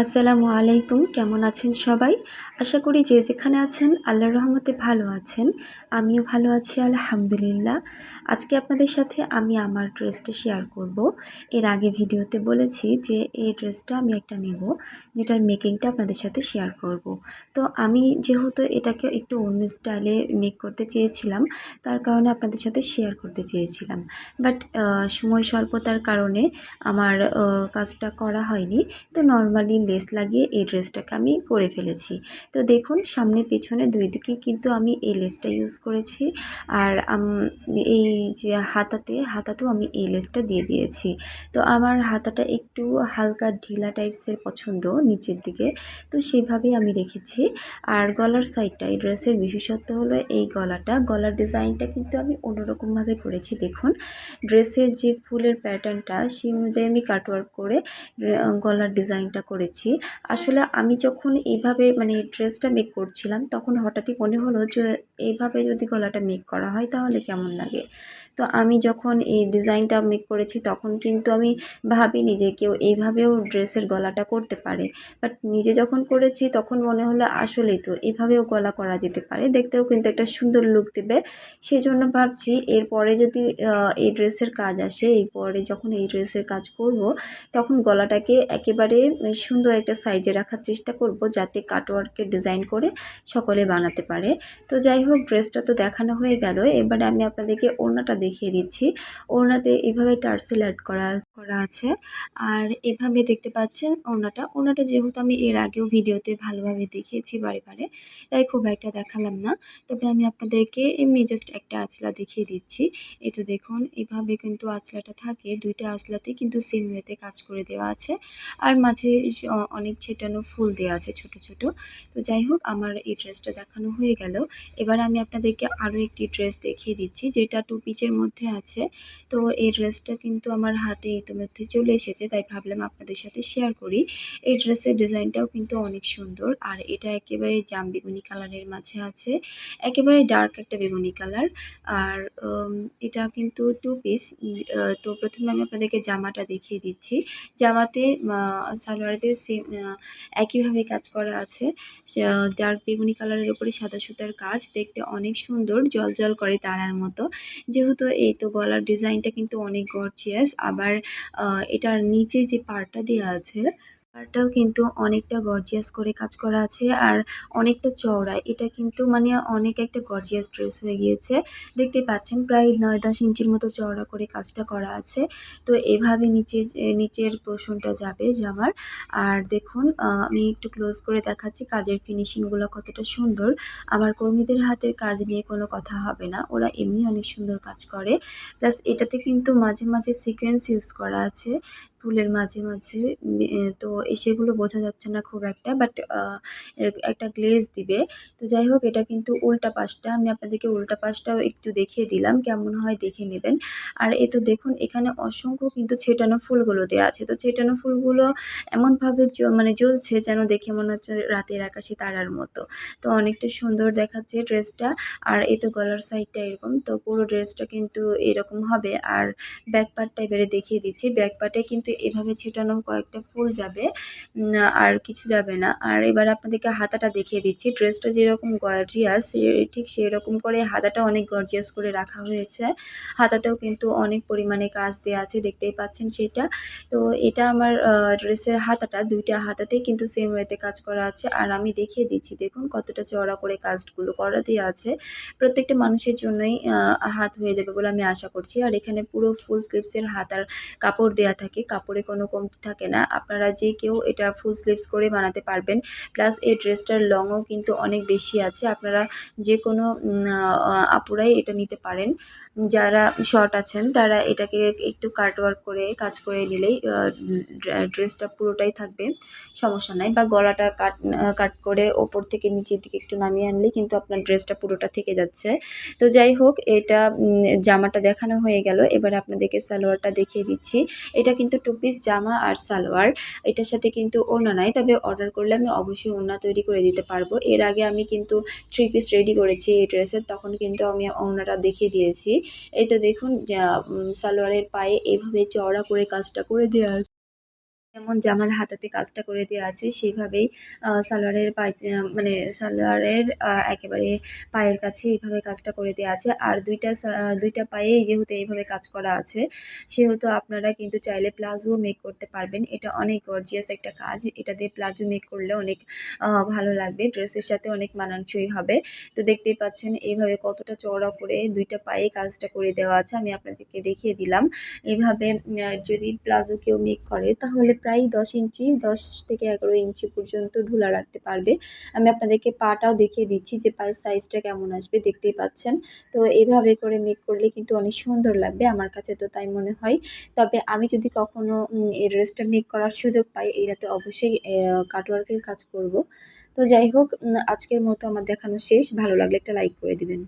আসসালামু আলাইকুম, কেমন আছেন সবাই? আশা করি যে যেখানে আছেন আল্লাহর রহমতে ভালো আছেন। আমিও ভালো আছি, আলহামদুলিল্লাহ। আজকে আপনাদের সাথে আমি আমার ড্রেসটা শেয়ার করব। এর আগে ভিডিওতে বলেছি যে এই ড্রেসটা আমি একটা নেব, যেটার মেকিংটা আপনাদের সাথে শেয়ার করব। তো আমি যেহেতু এটাকে একটু অন্য স্টাইলে মেক করতে চেয়েছিলাম, তার কারণে আপনাদের সাথে শেয়ার করতে চেয়েছিলাম। বাট সময় স্বল্পতার কারণে আমার কাজটা করা হয়নি। তো নর্মালি লেস লাগিয়ে এই ড্রেসটাকে আমি করে ফেলেছি। তো দেখুন, সামনে পেছনে দুই দিকে কিন্তু আমি এই লেসটা ইউজ করেছি আর এই যে হাতাতে, হাতাতেও আমি এই লেসটা দিয়ে দিয়েছি। তো আমার হাতাটা একটু হালকা ঢিলা টাইপসের পছন্দ নিচের দিকে। তো সেভাবেই আমি রেখেছি। আর গলার সাইডটা এই ড্রেসের বিশেষত্ব হলো এই গলাটা। গলার ডিজাইনটা কিন্তু আমি অন্যরকমভাবে করেছি। দেখুন, ড্রেসের যে ফুলের প্যাটার্নটা সেই অনুযায়ী আমি কাটওয়ার্ক করে গলার ডিজাইনটা করেছি। আসলে আমি যখন এইভাবে মানে ড্রেসটা মেক করছিলাম, তখন হঠাৎই মনে হলো যে এইভাবে যদি গলাটা মেক করা হয় তাহলে কেমন লাগে? তো আমি যখন এই ডিজাইনটা মেক করেছি, তখন কিন্তু আমি ভাবিনি যে কেউ এইভাবেও ড্রেসের গলাটা করতে পারে। বাট নিজে যখন করেছি, তখন মনে হলো আসলেই তো এভাবেও গলা করা যেতে পারে। দেখতেও কিন্তু একটা সুন্দর লুক দেবে। সেই জন্য ভাবছি এরপরে যদি এই ড্রেসের কাজ আসে, এরপরে যখন এই ড্রেসের কাজ করব, তখন গলাটাকে একেবারে সুন্দর একটা সাইজে রাখার চেষ্টা করব যাতে কাটওয়ার্কের ডিজাইন করে সকলে বানাতে পারে। তো যাই হোক, ড্রেসটা তো দেখানো হয়ে গেল। এবারে আমি আপনাদেরকে ওড়নাটা দেখিয়ে দিচ্ছি। ওড়নাতে এভাবে টার্সেল অ্যাড করা করা আছে। আর এভাবে দেখতে পাচ্ছেন ওড়নাটা। ওড়নাটা যেহেতু আমি এর আগেও ভিডিওতে ভালোভাবে দেখিয়েছি বারে বারে, তাই খুব একটা দেখালাম না। তবে আমি আপনাদেরকে এমনি জাস্ট একটা আঁচলা দেখিয়ে দিচ্ছি। এই তো দেখুন, এভাবে কিন্তু আঁচলাটা থাকে। দুইটা আঁচলাতে কিন্তু সেম ওয়েতে কাজ করে দেওয়া আছে। আর মাঝে অনেক ছেটানো ফুল দেওয়া আছে ছোট ছোট। তো যাই হোক, আমার এই ড্রেসটা দেখানো হয়ে গেল। এবার আমি আপনাদেরকে আরও একটি ড্রেস দেখিয়ে দিচ্ছি, যেটা টু পিচের মধ্যে আছে। তো এই ড্রেসটা কিন্তু আমার হাতে ইতিমধ্যে চলে এসেছে, তাই ভাবলাম আপনাদের সাথে শেয়ার করি। এই ড্রেসের ডিজাইনটাও কিন্তু অনেক সুন্দর, আর এটা একেবারে জাম বেগুনি কালারের মাঝে আছে। একেবারে ডার্ক একটা বেগুনি কালার, আর এটা কিন্তু টু পিস তো প্রথমে আমি আপনাদেরকে জামাটা দেখিয়ে দিচ্ছি। জামাতে সালোয়ারেতে সেম একইভাবে কাজ করা আছে। ডার্ক বেগুনি কালারের উপরে সাদা সুতার কাজ। দেখতে অনেক সুন্দর, জল জল করে তারার মতো। যেহেতু এই তো গলার ডিজাইনটা কিন্তু অনেক গর্জিয়াস আবার এটার নিচে যে পার্টটা দেওয়া আছে পাড়টাও কিন্তু অনেকটা গর্জিয়াস করে কাজ করা আছে আর অনেকটা চওড়া। এটা কিন্তু মানে অনেক একটা গর্জিয়াস ড্রেস হয়ে গিয়েছে। দেখতে পাচ্ছেন প্রায় নয় দশ ইঞ্চির মতো চওড়া করে কাজটা করা আছে। তো এভাবে নিচে, নিচের পোষণটা যাবে জামার। আর দেখুন আমি একটু ক্লোজ করে দেখাচ্ছি কাজের ফিনিশিংগুলো কতটা সুন্দর। আমার কর্মীদের হাতের কাজ নিয়ে কোনো কথা হবে না। ওরা এমনি অনেক সুন্দর কাজ করে। প্লাস এটাতে কিন্তু মাঝে মাঝে সিকোয়েন্স ইউজ করা আছে। ফুলের মাঝে মাঝে তো সেগুলো বোঝা যাচ্ছে না খুব একটা বাট একটা গ্লেজ দিবে। তো যাই হোক, এটা কিন্তু উল্টা পাশটা, আমি আপনাদেরকে উল্টা পাশটাও একটু দেখিয়ে দিলাম, কেমন হয় দেখে নেবেন। আর এ তো দেখুন, এখানে অসংখ্য কিন্তু ছেটানো ফুলগুলো দেওয়া আছে। তো ছেটানো ফুলগুলো এমনভাবে মানে জ্বলছে যেন দেখে মনে হচ্ছে রাতের আকাশে তারার মতো। তো অনেকটা সুন্দর দেখাচ্ছে ড্রেসটা, আর এ তো গলার সাইডটা এরকম, তো পুরো ড্রেসটা কিন্তু এরকম হবে। আর ব্যাক পার্টটা এবারে দেখিয়ে দিচ্ছি। ব্যাক পার্টে কিন্তু এভাবে ছেটানো কয়েকটা ফুল যাবে আর কিছু যাবে না। আর এবার আপনাদেরকে হাতাটা দেখিয়ে দিচ্ছি। ড্রেসটা যেরকম গর্জিয়াস ঠিক সেই রকম করে হাতাটা অনেক গর্জিয়াস করে রাখা হয়েছে। হাতাতেও কিন্তু অনেক পরিমাণে কাজ দেওয়া আছে, দেখতেই পাচ্ছেন সেটা। তো এটা আমার ড্রেসের হাতাটা, দুইটা হাতাতেই কিন্তু সেম ওয়েতে কাজ করা আছে। আর আমি দেখিয়ে দিচ্ছি, দেখুন কতটা চড়া করে কাজগুলো করা দেওয়া আছে। প্রত্যেকটা মানুষের জন্যই হাত হয়ে যাবে বলে আমি আশা করছি। আর এখানে পুরো ফুল স্লিভসের হাতার কাপড় দেওয়া থাকে কাপড়ে কোনো কমতি থাকে না। আপনারা যে কেউ এটা ফুল স্লিভস করে বানাতে পারবেন। প্লাস এই ড্রেসটার লংও কিন্তু অনেক বেশি আছে। আপনারা যে কোনো আপুরাই এটা নিতে পারেন। যারা শর্ট আছেন, তারা এটাকে একটু কাটওয়ার্ক করে কাজ করে নিলেই ড্রেসটা পুরোটাই থাকবে। সমস্যা নাই। বা গলাটা কাট কাট করে ওপর থেকে নিচের দিকে একটু নামিয়ে আনলেই কিন্তু আপনার ড্রেসটা পুরোটা থেকে যাচ্ছে। তো যাই হোক, এটা জামাটা দেখানো হয়ে গেল। এবার আপনাদেরকে সালোয়ারটা দেখিয়ে দিচ্ছি। এটা কিন্তু পিস জামা আর সালোয়ার। এটার সাথে কিন্তু ওড়না নাই, তবে অর্ডার করলে আমি অবশ্যই ওড়না তৈরি করে দিতে পারব। এর আগে আমি কিন্তু থ্রি পিস রেডি করেছি এই ড্রেসের তখন কিন্তু আমি ওড়নাটা দেখিয়ে দিয়েছি। এই তো দেখুন সালোয়ারের পায়ে এভাবে চওড়া করে কাজটা করে দেওয়া যেমন জামার হাতাতে কাজটা করে দেওয়া আছে, সেভাবেই সালোয়ারের পায়চা মানে সালোয়ারের একেবারে পায়ের কাছে এইভাবে কাজটা করে দেওয়া আছে। আর দুইটা দুইটা পায়েই যেহেতু এইভাবে কাজ করা আছে, সেহেতু আপনারা কিন্তু চাইলে প্লাজো মেক করতে পারবেন। এটা অনেক গর্জিয়াস একটা কাজ। এটা দিয়ে প্লাজো মেক করলে অনেক ভালো লাগবে। ড্রেসের সাথে অনেক মানানসই হবে। তো দেখতেই পাচ্ছেন এইভাবে কতটা চওড়া করে দুইটা পায়ে কাজটা করে দেওয়া আছে। আমি আপনাদেরকে দেখিয়ে দিলাম। এইভাবে যদি প্লাজো কেউ মেক করে, তাহলে প্রায় দশ ইঞ্চি, দশ থেকে এগারো ইঞ্চি পর্যন্ত ঢুলা রাখতে পারবে। আমি আপনাদেরকে পাটাও দেখিয়ে দিচ্ছি যে পায়ের সাইজটা কেমন আসবে, দেখতেই পাচ্ছেন। তো এইভাবে করে মেক করলে কিন্তু অনেক সুন্দর লাগবে আমার কাছে তো তাই মনে হয়। তবে আমি যদি কখনও এই ড্রেসটা মেক করার সুযোগ পাই, এটাতে অবশ্যই কাটওয়ার্কের কাজ করব। তো যাই হোক আজকের মতো আমার দেখানো শেষ। ভালো লাগলে একটা লাইক করে দিবেন।